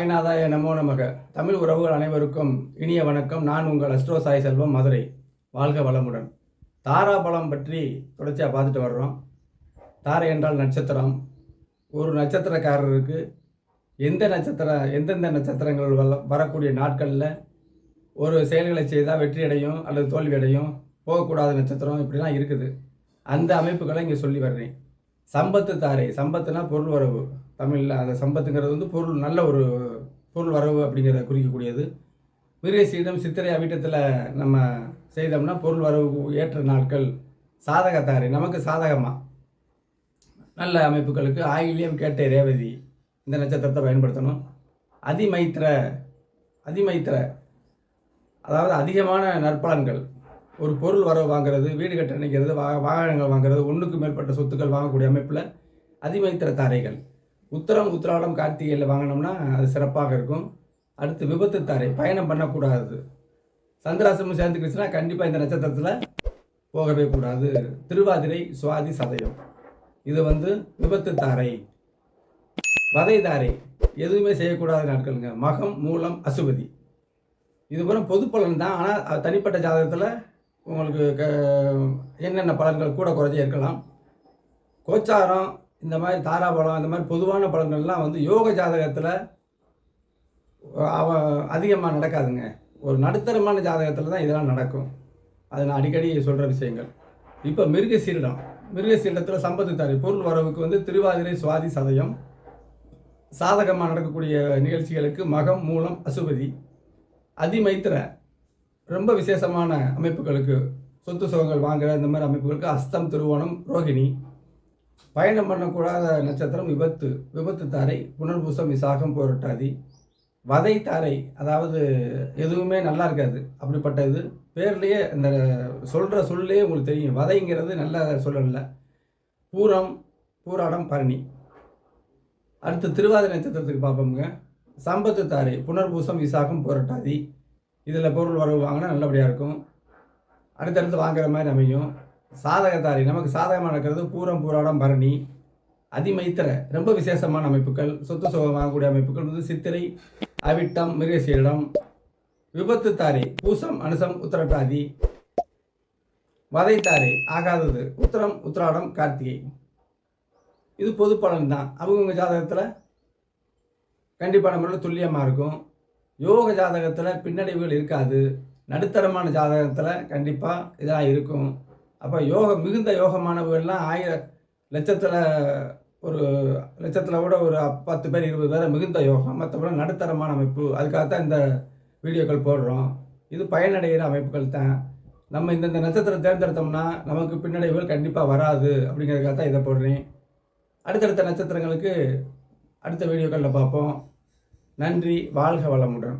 சாய்நாதாய நமோ நமக. தமிழ் உறவுகள் அனைவருக்கும் இனிய வணக்கம். நான் உங்கள் அஸ்ட்ரோ சாய் செல்வம் மதுரை. வாழ்க வளமுடன். தாரா பலம் பற்றி தொடர்ச்சியாக பார்த்துட்டு வர்றோம். தாரை என்றால் நட்சத்திரம். ஒரு நட்சத்திரக்காரருக்கு எந்த நட்சத்திரம் எந்தெந்த நட்சத்திரங்கள் வர- வரக்கூடிய நாட்களில் ஒரு செயல்களை செய்தால் வெற்றி அடையும் அல்லது தோல்வி அடையும். போகக்கூடாத நட்சத்திரம் இப்படிலாம் இருக்குது. அந்த அமைப்புகளை இங்கே சொல்லி வர்றேன். சம்பத்து தாரை. சம்பத்துனா பொருள் வரவு. தமிழில் அந்த சம்பத்துங்கிறது வந்து பொருள் நல்ல ஒரு பொருள் வரவு அப்படிங்கிறத குறிக்கக்கூடியது. மிருகசீடம் சித்திரை அவிட்டத்தில் நம்ம செய்தோம்னா பொருள் வரவு ஏற்ற நாட்கள் சாதகத்தாரி நமக்கு சாதகமாக நல்ல அமைப்புகளுக்கு ஆயிலியம் கேட்ட ரேவதி இந்த நட்சத்திரத்தை பயன்படுத்தணும். அதிமைத்திர அதிமைத்திர அதாவது அதிகமான நற்பலன்கள். ஒரு பொருள் வரவு வாங்குறது வீடு கட்ட நினைக்கிறது வா வாகனங்கள் வாங்குறது ஒன்றுக்கு மேற்பட்ட சொத்துக்கள் வாங்கக்கூடிய அமைப்பில் அதிமைத்திர தாரைகள். உத்தரம் உத்திராடம் கார்த்திகையில் வாங்கினோம்னா அது சிறப்பாக இருக்கும். அடுத்து விபத்து தாரை பயணம் பண்ணக்கூடாது. சந்திராசிரமம் சேர்ந்துக்கிச்சுன்னா கண்டிப்பாக இந்த நட்சத்திரத்தில் போகவே கூடாது. திருவாதிரை சுவாதி சதயம். இது வந்து விபத்து தாரை. வதை தாரை. எதுவுமே செய்யக்கூடாத நாட்களுங்க. மகம் மூலம் அசுபதி. இது பூரா பொது பலன் தான். ஆனால் தனிப்பட்ட ஜாதகத்தில் உங்களுக்கு க என்னென்ன பலன்கள் கூட குறைஞ்சி இருக்கலாம். கோச்சாரம் இந்த மாதிரி தாராபலம் இந்த மாதிரி பொதுவான பழங்கள்லாம் வந்து யோக ஜாதகத்தில் அவ அதிகமாக நடக்காதுங்க. ஒரு நடுத்தரமான ஜாதகத்தில் தான் இதெல்லாம் நடக்கும். அது நான் அடிக்கடி சொல்கிற விஷயங்கள். இப்போ மிருகசீரிடம் மிருகசீரிடத்தில் சம்பத்து தாரி பொருள் வரவுக்கு வந்து திருவாதிரை சுவாதி சதயம் சாதகமாக நடக்கக்கூடிய நிகழ்ச்சிகளுக்கு மகம் மூலம் அசுபதி அதிமைத்திர ரொம்ப விசேஷமான அமைப்புகளுக்கு சொத்து சுகங்கள் வாங்குற இந்த மாதிரி அமைப்புகளுக்கு அஸ்தம் திருவோணம் ரோகிணி பயணம் பண்ணக்கூடாத நட்சத்திரம் விபத்து. விபத்து தாரை புனர்பூசம் விசாகம் போராட்டாதி. வதை தாரை அதாவது எதுவுமே நல்லா இருக்காது. அப்படிப்பட்ட இது பேர்லேயே இந்த சொல்கிற சொல்லே உங்களுக்கு தெரியும். வதைங்கிறது நல்ல சொல்லல பூரம் பூராடம் பரணி. அடுத்து திருவாதிரை நட்சத்திரத்துக்கு பார்ப்போமுங்க. சம்பத்து தாரை புனர்பூசம் விசாகம் போராட்டாதி. இதில் பொருள் வரவு வாங்கினா நல்லபடியாக இருக்கும். அடுத்தடுத்து வாங்குற மாதிரி அமையும். சாதகத்தாரி நமக்கு சாதகமாக நடக்கிறது பூரம் பூராடம் பரணி அதிமைத்திர ரொம்ப விசேஷமான அமைப்புகள் சொத்து சுகமாகக்கூடிய வாங்கக்கூடிய அமைப்புகள் வந்து சித்திரை அவிட்டம் மிருகசீரிடம் விபத்து தாரி பூசம் அனுசம் உத்திரட்டாதி வதைத்தாரி ஆகாதது உத்தரம் உத்திராடம் கார்த்திகை. இது பொது பலன் தான். அவங்கவுங்க ஜாதகத்தில் கண்டிப்பான முறையில் துல்லியமாக இருக்கும். யோக ஜாதகத்தில் பின்னடைவுகள் இருக்காது. நடுத்தரமான ஜாதகத்தில் கண்டிப்பாக இதெல்லாம் இருக்கும். அப்போ யோகம் மிகுந்த யோகமானவர்கள்லாம் ஆயிர லட்சத்தில் ஒரு லட்சத்தில் கூட ஒரு பத்து பேர் இருபது பேர் மிகுந்த யோகம் மற்றபடி நடுத்தரமான அமைப்பு. அதுக்காகத்தான் இந்த வீடியோக்கள் போடுறோம். இது பயனடைகிற அமைப்புகள் தான். நம்ம இந்தந்த நட்சத்திரம் தேர்ந்தெடுத்தோம்னா நமக்கு பின்னடைவுகள் கண்டிப்பாக வராது அப்படிங்கிறதுக்காக தான் இதை போடுறேன். அடுத்தடுத்த நட்சத்திரங்களுக்கு அடுத்த வீடியோக்களில் பார்ப்போம். நன்றி வாழ்க வளமுடன்.